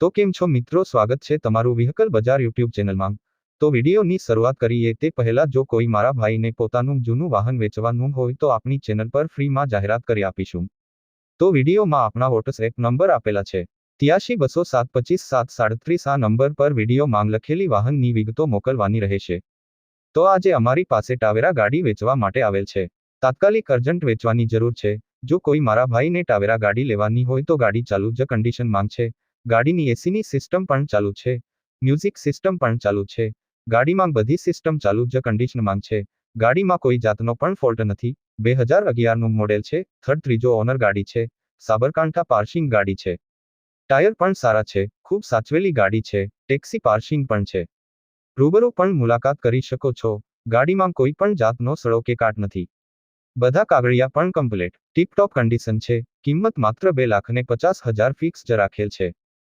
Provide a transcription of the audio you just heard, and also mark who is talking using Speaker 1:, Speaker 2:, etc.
Speaker 1: તો કેમ છો મિત્રો? સ્વાગત છે તમારું વ્હીકલ બજાર યુટ્યુબ ચેનલમાં. તો વિડીયોની શરૂઆત કરીએ તે પહેલા જો કોઈ મારા ભાઈને પોતાનું જૂનું વાહન વેચવાનું હોય તો આપણી ચેનલ પર ફ્રીમાં જાહેરાત કરી આપીશું. તો વિડીયોમાં આપણા વોટ્સએપ નંબર આપેલા છે. ત્યાસી બસો સાત પચીસ સાત સાડત્રીસ આ નંબર પર વીડિયો માંગ લખેલી વાહનની વિગતો મોકલવાની રહેશે. તો આજે અમારી પાસે ટાવેરા ગાડી વેચવા માટે આવેલ છે. તાત્કાલિક અર્જન્ટ વેચવાની જરૂર છે. જો કોઈ મારા ભાઈને ટાવેરા ગાડી લેવાની હોય તો ગાડી ચાલુ જ કન્ડિશન માંગ છે. ગાડીની એસીની સિસ્ટમ પણ ચાલુ છે. મ્યુઝિક સિસ્ટમ પણ ચાલુ છે. ગાડીમાં બધી સિસ્ટમ ચાલુ જ કન્ડિશનમાં છે. ગાડીમાં કોઈ જાતનો પણ ફોલ્ટ નથી. બે હજાર અગિયારનું મોડેલ છે. થર્ડ ત્રીજો ઓનર ગાડી છે. સાબરકાંઠા પાર્સિંગ ગાડી છે. ટાયર પણ સારા છે. ખૂબ સાચવેલી ગાડી છે. ટેક્સી પાર્સિંગ પણ છે. રૂબરૂ પણ મુલાકાત કરી શકો છો. ગાડીમાં કોઈ પણ જાતનો સડો કે કાટ નથી. બધા કાગળિયા પણ કમ્પ્લેટ ટીપટોપ કન્ડિશન છે. કિંમત માત્ર બે લાખને પચાસ હજાર ફિક્સ જ રાખેલ છે.